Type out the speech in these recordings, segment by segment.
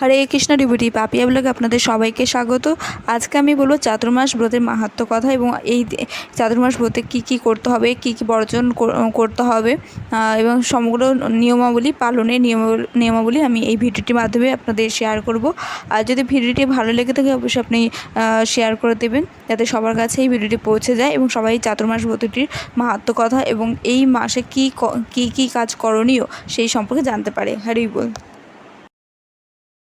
হরে কৃষ্ণ ডিবুটি পাপিয়া ব্লগে আপনাদের সবাইকে স্বাগত। আজকে আমি বলব চাতুর্মাস ব্রতের মাহাত্ম কথা এবং এই চাতুর্মাস ব্রতে কী কী করতে হবে, কী কী বর্জন কর- করতে হবে এবং সমগ্র নিয়মাবলী পালনের নিয়মাবলী নিয়মাবলী আমি এই ভিডিওটির মাধ্যমে আপনাদের শেয়ার করব। আর যদি ভিডিওটি ভালো লেগে থাকে, অবশ্যই আপনি শেয়ার করে দেবেন, যাতে সবার কাছে এই ভিডিওটি পৌঁছে যায় এবং সবাই চাতুর্মাস ব্রতটির মাহাত্ম কথা এবং এই মাসে কী কী কাজ করণীয় সেই সম্পর্কে জানতে পারে। হরি বল।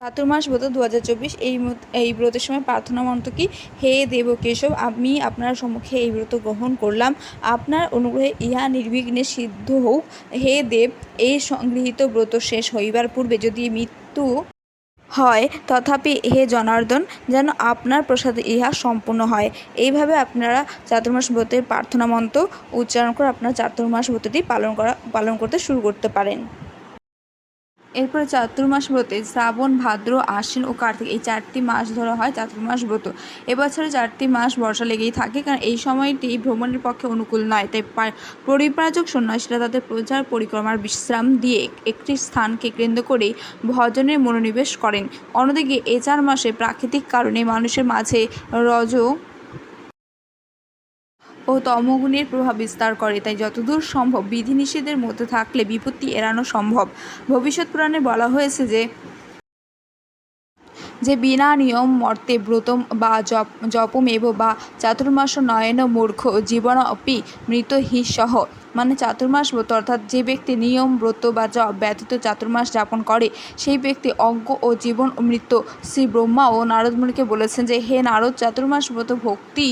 চাতুর্মাস ব্রত দু হাজার চব্বিশ, এই এই ব্রতের সময় প্রার্থনা মন্ত্র কি? হে দেব কেশব আমি আপনার সম্মুখে এই ব্রত গ্রহণ করলাম। আপনার অনুগ্রহে ইহা নির্বিঘ্নে সিদ্ধ হোক। হে দেব, এই সংগৃহীত ব্রত শেষ হইবার পূর্বে যদি মৃত্যু হয়, তথাপি হে জনার্দন, যেন আপনার প্রসাদে ইহা সম্পূর্ণ হয়। এইভাবে আপনারা চাতুর্মাস ব্রতের প্রার্থনা মন্ত্র উচ্চারণ করে আপনার চাতুর্মাস ব্রতটি পালন করা পালন করতে শুরু করতে পারেন। এরপরে চাতুর্মাস ব্রতে শ্রাবণ, ভাদ্র, আশ্বিন ও কার্তিক এই চারটি মাস ধরা হয় চাতুর্মাস ব্রত। এবছরে চারটি মাস বর্ষা লেগেই থাকে কারণ এই সময়টি ভ্রমণের পক্ষে অনুকূল নয়। তাই পা- পরিব্রাজক সন্ন্যাসীরা তাদের প্রচার পরিক্রমার বিশ্রাম দিয়ে একটি স্থানকে কেন্দ্র করে ভজনের মনোনিবেশ করেন। অন্যদিকে এ চার মাসে প্রাকৃতিক কারণে মানুষের মাঝে রজ ও তমগুণের প্রভাব বিস্তার করে, তাই যতদূর সম্ভব বিধিনিষেধের মধ্যে থাকলে বিপত্তি এড়ানো সম্ভব। ভবিষ্যৎ পুরাণে বলা হয়েছে যে যে বিনা নিয়ম মর্তে ব্রত বা জপ, জপমেব বা চাতুর্মাস নয়ন মূর্খ জীবন অপি মৃত হি সহ। মানে চাতুর্মাস ব্রত অর্থাৎ যে ব্যক্তি নিয়ম ব্রত বা জপ ব্যতীত চাতুর্মাস যাপন করে, সেই ব্যক্তি অজ্ঞ ও জীবন মৃত্যু শ্রী ব্রহ্মা ও নারদমুনিকে বলেছেন যে, হে নারদ, চাতুর্মাস ব্রত ভক্তি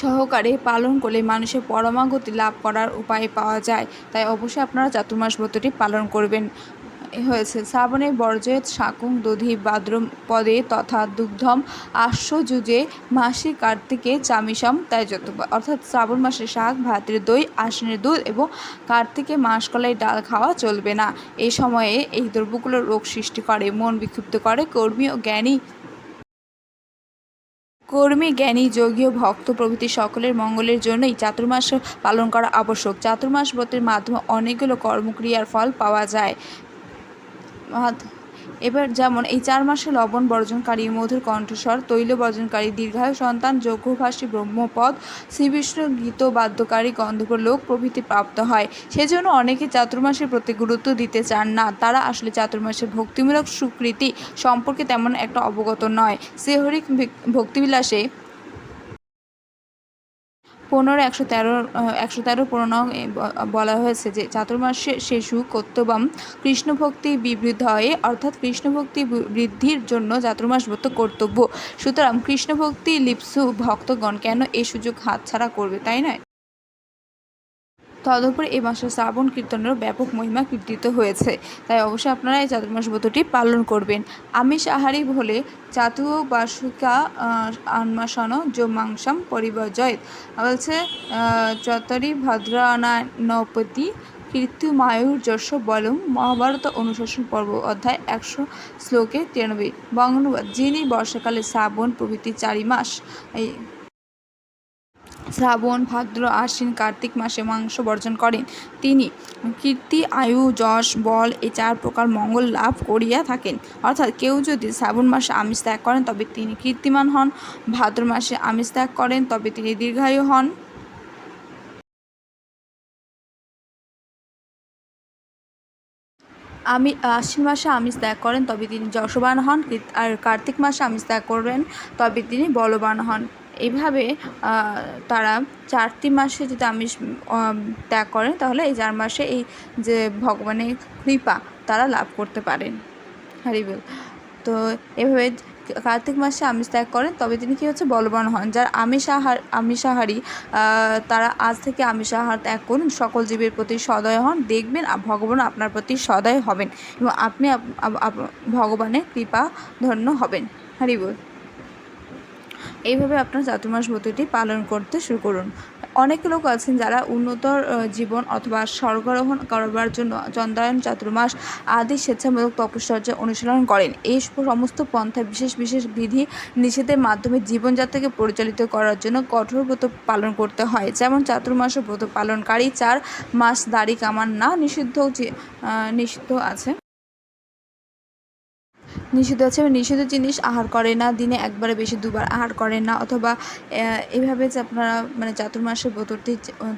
সহকারে পালন করলে মানুষের পরমাগতি লাভ করার উপায় পাওয়া যায়। তাই অবশ্যই আপনারা চাতুর্মাস ব্রতটি পালন করবেন। হয়েছে শ্রাবণে বর্জয়েত শাকুং দধি ভাদ্র পদে তথা দুগ্ধম আশ্বযুজে মাসি কার্তিকে চামিসম তাই যত অর্থাৎ শ্রাবণ মাসে শাক, ভাতের দই, আশ্বিনের দুধ এবং কার্তিকে মাসকলাই ডাল খাওয়া চলবে না। এই সময়ে এই দ্রব্যগুলো রোগ সৃষ্টি করে, মন বিক্ষুব্ধ করে, কর্মী ও জ্ঞানী কর্মী, জ্ঞানী যোগীয় ভক্ত প্রভৃতি সকলের মঙ্গলের জন্যই চাতুর্মাস পালন করা আবশ্যক। চাতুর্মাস ব্রতের মাধ্যমে অনেকগুলো কর্মক্রিয়ার ফল পাওয়া যায়। এবার যেমন, এই চার মাসে লবণ বর্জনকারী মধুর কণ্ঠস্বর, তৈল বর্জনকারী দীর্ঘায়ু সন্তান, যজ্ঞভাষী ব্রহ্মপদ, শ্রীবিষ্ণু গীত বাদ্যকারী গন্ধর্ব লোক প্রভৃতি প্রাপ্ত হয়। সেজন্য অনেকে চাতুর্মাসের প্রতি গুরুত্ব দিতে চান না। তারা আসলে চাতুর্মাসের ভক্তিমূলক স্বীকৃতি সম্পর্কে তেমন একটা অবগত নয়। সেহরিক ভক্তিবিলাসে পনেরো, একশো তেরো একশো তেরো পনেরো বলা হয়েছে যে চাতুর্মাসে শেষু কর্তবম কৃষ্ণভক্তি বিবৃদ্ধ হয়ে অর্থাৎ কৃষ্ণভক্তি বৃদ্ধির জন্য চাতুর্মাস ব্রত কর্তব্য। সুতরাং কৃষ্ণভক্তি লিপসু ভক্তগণ কেন এই সুযোগ হাতছাড়া করবে, তাই নয়? তদুপরি এই মাসে শ্রাবণ কীর্তনেরও ব্যাপক মহিমা কীর্তিত হয়েছে। তাই অবশ্যই আপনারা এই চাতুর্মাস ব্রতটি পালন করবেন। আমিষ আহারি হলে চাতু বাসুকা আন্মাসন মাংসাম পরিবর্জয়ত বলছে চতরি কীর্তি কীর্তিমায়ুর যশ বলম মহাভারত অনুশাসন পর্ব অধ্যায় একশো শ্লোকে তিরানব্বই। বঙ্গানুবাদ যিনি বর্ষাকালে শ্রাবণ প্রভৃতি চারি মাস, এই শ্রাবণ, ভাদ্র, আশ্বিন, কার্তিক মাসে মাংস বর্জন করেন। তিনি কীর্তি, আয়ু, যশ, বল, এ চার প্রকার মঙ্গল লাভ করিয়া থাকেন। অর্থাৎ কেউ যদি শ্রাবণ মাসে আমিষ ত্যাগ করেন, তবে তিনি কীর্তিমান হন। ভাদ্র মাসে আমিষ ত্যাগ করেন, তবে তিনি দীর্ঘায়ু হন। আমি, আশ্বিন মাসে আমিষ ত্যাগ করেন, তবে তিনি যশবান হন। আর কার্তিক মাসে আমিষ ত্যাগ করবেন তবে তিনি বলবান হন। এইভাবে তারা চারটি মাসে যদি আমিষ ত্যাগ করেন তাহলে এই চার মাসে এই যে ভগবানের কৃপা তারা লাভ করতে পারেন। হারিবল তো এভাবে কার্তিক মাসে আমিষ ত্যাগ করেন তবে তিনি কী হচ্ছে বলবান হন যার আমিষাহারী আহ, তারা আজ থেকে আমিষ আহার ত্যাগ করুন সকল জীবের প্রতি সদয় হন দেখবেন ভগবান আপনার প্রতি সদয় হবেন এবং আপনি আপ- আপ- আপ- ভগবানের কৃপা ধন্য হবেন হারিবল এইভাবে আপনার চাতুর্মাস ব্রতটি পালন করতে শুরু করুন। অনেক লোক আছেন যারা উন্নতর আহ, জীবন অথবা স্বর্গারোহণ করবার জন্য চন্দ্রায়ন চাতুর্মাস আদি স্বেচ্ছামূলক তপশ্চর্যা অনুশীলন করেন। এই সমস্ত পন্থা বিশেষ বিশেষ বিধি নিষেধের মাধ্যমে জীবনযাত্রাকে পরিচালিত করার জন্য কঠোর ব্রত পালন করতে হয়। যেমন চাতুর্মাস ব্রত পালনকারী চার মাস দাড়ি কামান না নিষিদ্ধ নিষিদ্ধ আছে। নিষিদ্ধ আছে নিষিদ্ধ জিনিস আহার করে না, দিনে একবারে বেশি দুবার আহার করেন না অথবা এভাবে যে আপনারা মানে চাতুর্মাসের ব্রতটি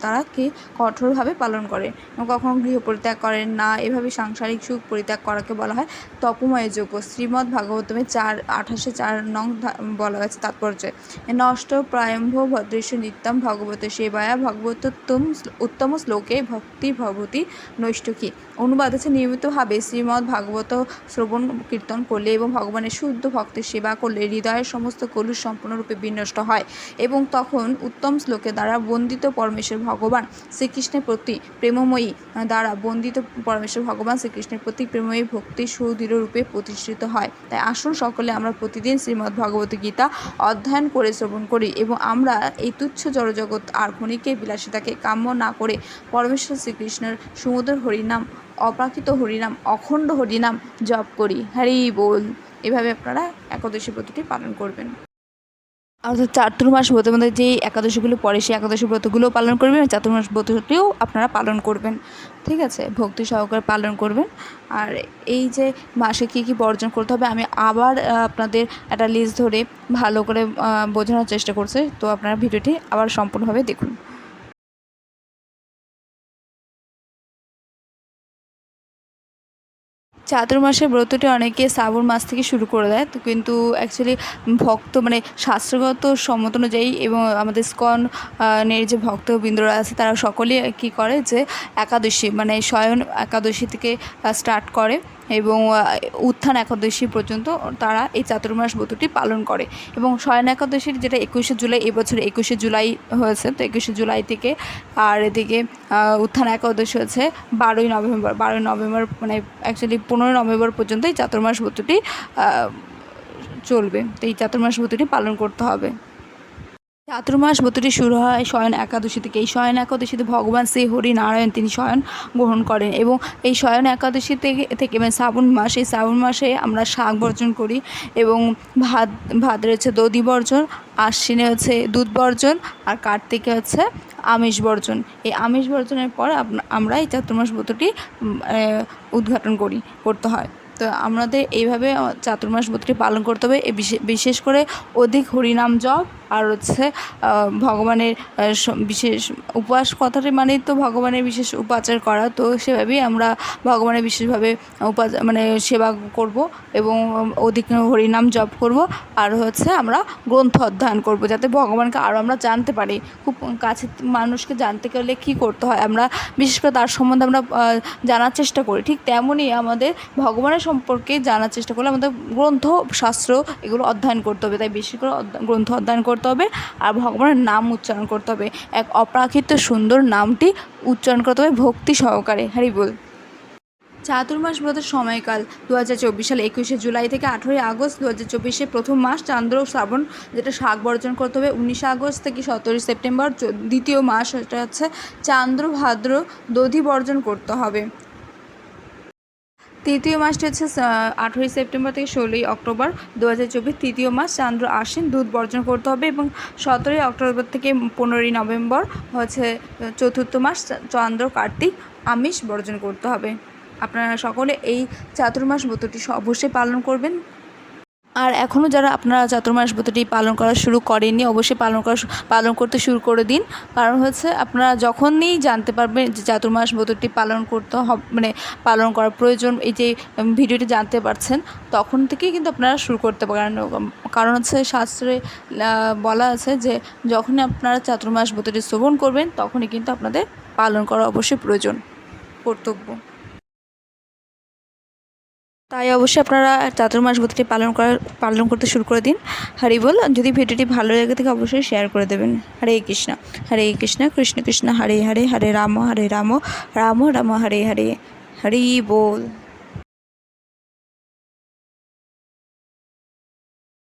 তারা কি কঠোরভাবে পালন করে এবং কখনো গৃহ পরিত্যাগ করেন না? এভাবে সাংসারিক সুখ পরিত্যাগ করাকে বলা হয় তপময় যোগ্য শ্রীমদ্ ভাগবতমে চার, আঠাশে চার নং বলা হয়েছে তাৎপর্যে। নষ্ট প্রায়ম্ভ ভদ্রেশ নিত্যম ভগবত সেবায়া। ভগবতোত্তম উত্তম শ্লোকে ভক্তি ভগবতী নৈষ্ঠকী। অনুবাদ আছে নিয়মিতভাবে। শ্রীমদ্ ভাগবত শ্রবণ কীর্তন করলে এবং ভগবানের শুদ্ধ ভক্তের সেবা করলে হৃদয়ের সমস্ত কলুষ সম্পূর্ণরূপে বিনষ্ট হয় এবং তখন উত্তম শ্লোকে দ্বারা বন্দিত পরমেশ্বর ভগবান শ্রীকৃষ্ণের প্রতি প্রেমময়ী দ্বারা বন্দিত পরমেশ্বর ভগবান শ্রীকৃষ্ণের প্রতি প্রেমময়ী ভক্তি সুদৃঢ় রূপে প্রতিষ্ঠিত হয়। তাই আসুন সকলে আমরা প্রতিদিন শ্রীমদ্ ভগবত গীতা অধ্যয়ন করে শ্রবণ করি এবং আমরা এই তুচ্ছ জড়জগৎ আর ক্ষণিকের বিলাসিতাকে কাম্য না করে পরমেশ্বর শ্রীকৃষ্ণের সমুদ্র হরিনাম অপ্রাকৃত হরিনাম, অখণ্ড হরিনাম জপ করি। হরি বল। এভাবে আপনারা একাদশী ব্রতটি পালন করবেন। অর্থাৎ চাতুর্মাস ব্রতের মধ্যে যে একাদশীগুলো পরে সেই একাদশী ব্রতগুলো পালন করবেন চাতুর্মাস ব্রতটিও আপনারা পালন করবেন। ঠিক আছে? ভক্তি সহকারে পালন করবেন। আর এই যে মাসে কী কী বর্জন করতে হবে, আমি আবার আপনাদের একটা লিস্ট ধরে ভালো করে বোঝানোর চেষ্টা করছি। তো আপনারা ভিডিওটি আবার সম্পূর্ণভাবে দেখুন। চাতুর্মাসের ব্রতটি অনেকে শ্রাবণ মাস থেকে শুরু করে দেয়। তো কিন্তু অ্যাকচুয়ালি ভক্ত মানে শাস্ত্রগত সম্মত অনুযায়ী এবং আমাদের স্কন নের যে ভক্তবৃন্দরা আছে তারা সকলেই কী করে যে একাদশী মানে শয়ন একাদশী থেকে স্টার্ট করে। এবং উত্থান একাদশী পর্যন্ত তারা এই চাতুর্মাস ব্রতটি পালন করে। এবং শয়ন একাদশীর যেটা একুশে জুলাই এবছর একুশে জুলাই হয়েছে, তো একুশে জুলাই থেকে আর এদিকে উত্থান একাদশী হচ্ছে বারোই নভেম্বর বারোই নভেম্বর মানে অ্যাকচুয়ালি পনেরোই নভেম্বর পর্যন্ত এই চাতুর্মাস ব্রতটি চলবে। তো এই চাতুর্মাস ব্রতটি পালন করতে হবে। চাতুর্মাস ব্রতটি শুরু হয় শয়ন একাদশী থেকে। এই শয়ন একাদশীতে ভগবান শ্রী হরি নারায়ণ তিনি শয়ন গ্রহণ করেন এবং এই শয়ন একাদশী থেকে থেকে মানে শ্রাবণ মাস এই শ্রাবণ মাসে আমরা শাক বর্জন করি এবং ভাত ভাত রয়েছে দধি বর্জন, আশ্বিনে হচ্ছে দুধ বর্জন আর কার্তিকে হচ্ছে আমিষ বর্জন। এই আমিষ বর্জনের পর আমরা এই চাতুর্মাস ব্রতটি উদ্ঘাটন করি, করতে হয়। তো আমাদের এইভাবে চাতুর্মাস ব্রতটি পালন করতে হবে। বিশেষ করে অধিক হরিনাম জপ আর হচ্ছে ভগবানের বিশেষ উপবাস কথাটি মানে তো ভগবানের বিশেষ উপাচার করা। তো সেভাবেই আমরা ভগবানের বিশেষভাবে উপাচ মানে সেবা করব এবং অধিক হরিনাম জপ করব। আর হচ্ছে আমরা গ্রন্থ অধ্যয়ন করব যাতে ভগবানকে আরও আমরা জানতে পারি। খুব কাছে মানুষকে জানতে গেলে কী করতে হয়? আমরা বিশেষ করে তার সম্বন্ধে আমরা জানার চেষ্টা করি। ঠিক তেমনই আমাদের ভগবানের সম্পর্কে জানার চেষ্টা করলে আমাদের গ্রন্থ, শাস্ত্র এগুলো অধ্যয়ন করতে হবে। তাই বেশি করে গ্রন্থ অধ্যয়ন করতে হবে আর ভগবানের নাম উচ্চারণ করতে হবে। এক অপ্রাকৃত সুন্দর নামটি উচ্চারণ করতে হবে ভক্তি সহকারে। হরি বল। চাতুর্মাস ব্রতের সময়কাল দু হাজার চব্বিশ সালে একুশে জুলাই থেকে আঠেরোই আগস্ট দু হাজার চব্বিশে প্রথম মাস চান্দ্র শ্রাবণ, যেটা শাক বর্জন করতে হবে। উনিশে আগস্ট থেকে সতেরোই সেপ্টেম্বর দ্বিতীয় মাস, সেটা হচ্ছে চান্দ্র ভাদ্র দধি বর্জন করতে হবে। তৃতীয় মাসটি হচ্ছে আঠেরোই সেপ্টেম্বর থেকে ষোলোই অক্টোবর দু হাজার চব্বিশ তৃতীয় মাস চান্দ্র আসেন, দুধ বর্জন করতে হবে এবং সতেরোই অক্টোবর থেকে পনেরোই নভেম্বর হচ্ছে চতুর্থ মাস চন্দ্র কার্তিক আমিষ বর্জন করতে হবে। আপনারা সকলে এই চাতুর্মাস ব্রতটি অবশ্যই পালন করবেন। আর এখনও যারা আপনারা চাতুর্মাস ব্রতটি পালন করা শুরু করেননি, অবশ্যই পালন করা পালন করতে শুরু করে দিন। কারণ হচ্ছে আপনারা যখনই জানতে পারবেন যে চাতুর্মাস ব্রতটি পালন করতে মানে পালন করার প্রয়োজন, এই যে ভিডিওটি জানতে পারছেন, তখন থেকেই কিন্তু আপনারা শুরু করতে পারেন কারণ হচ্ছে শাস্ত্রে বলা আছে যে যখনই আপনারা চাতুর্মাস ব্রতটি শ্রবণ করবেন, তখনই কিন্তু আপনাদের পালন করা অবশ্যই প্রয়োজন, কর্তব্য। তাই অবশ্যই আপনারা চাতুর্মাস ব্রতটি পালন করা পালন করতে শুরু করে দিন। হরি বল, যদি ভিডিওটি ভালো লেগে থেকে অবশ্যই শেয়ার করে দেবেন। হরে কৃষ্ণ হরে কৃষ্ণ কৃষ্ণ কৃষ্ণ, হরে হরে হরে রাম হরে রাম রাম রাম, হরে হরে, হরি বল।